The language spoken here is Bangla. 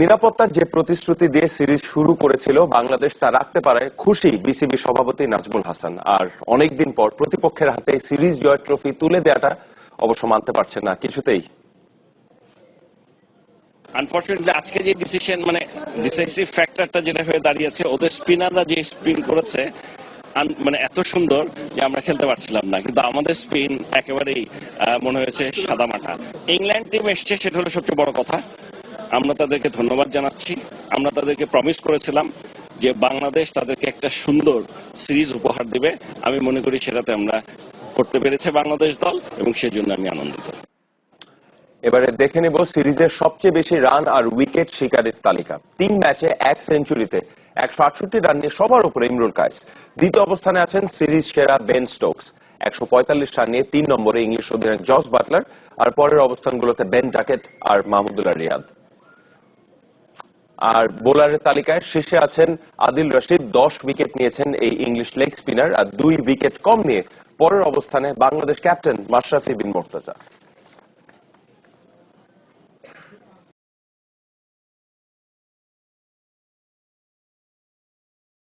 নিরাপত্তার যে প্রতিশ্রুতি দিয়ে সিরিজ শুরু করেছিল, বাংলাদেশ তা রাখতে পারে খুশি বিসিবি সভাপতি নাজমুল হাসান। আর অনেকদিন পর প্রতিপক্ষের হাতে সিরিজ জয় ট্রফি তুলে দেওয়াটা অবশ্য মানতে পারছে না কিছুতেই। আনফর্চুনেটলি আজকে যে ডিসিশন মানে ডিসাইসিভ ফ্যাক্টরটা যেটা হয়ে দাঁড়িয়েছে, ওদের স্পিনাররা যে স্পিন করেছে মানে এত সুন্দর যে আমরা খেলতে পারছিলাম না। কিন্তু আমাদের স্পিন একেবারেই মনে হয়েছে সাদামাটা। ইংল্যান্ড টিম এসছে, সেটা হলো সবচেয়ে বড় কথা। আমরা তাদেরকে ধন্যবাদ জানাচ্ছি। আমরা তাদেরকে প্রমিস করেছিলাম যে বাংলাদেশ তাদেরকে একটা সুন্দর সিরিজ উপহার দেবে। আমি মনে করি সেটাতে আমরা করতে পেরেছে বাংলাদেশ দল এবং সেজন্য আমি আনন্দিত। এবারে দেখে নেব সিরিজের সবচেয়ে বেশি রান আর উইকেট শিকারের তালিকা। তিন ম্যাচে এক সেঞ্চুরিতে একশো আটষট্টি রান নিয়ে সবার উপরে ইমরুল কায়েস। দ্বিতীয় অবস্থানে আছেন সিরিজ সেরা বেন স্টোকস। একশো পঁয়তাল্লিশ রান নিয়ে তিন নম্বরে ইংলিশ অধিনায়ক জস বাটলার। আর পরের অবস্থানগুলোতে বেন জাকেট আর মাহমুদুল্লাহ রিয়াদ। আর বোলারের তালিকায় শেষে আছেন আদিল রশিদ, দশ উইকেট নিয়েছেন এই ইংলিশ লেগ স্পিনার আর দুই উইকেট কম নিয়ে পরের অবস্থানে বাংলাদেশ ক্যাপ্টেন মাশরাফি বিন মোর্তজা।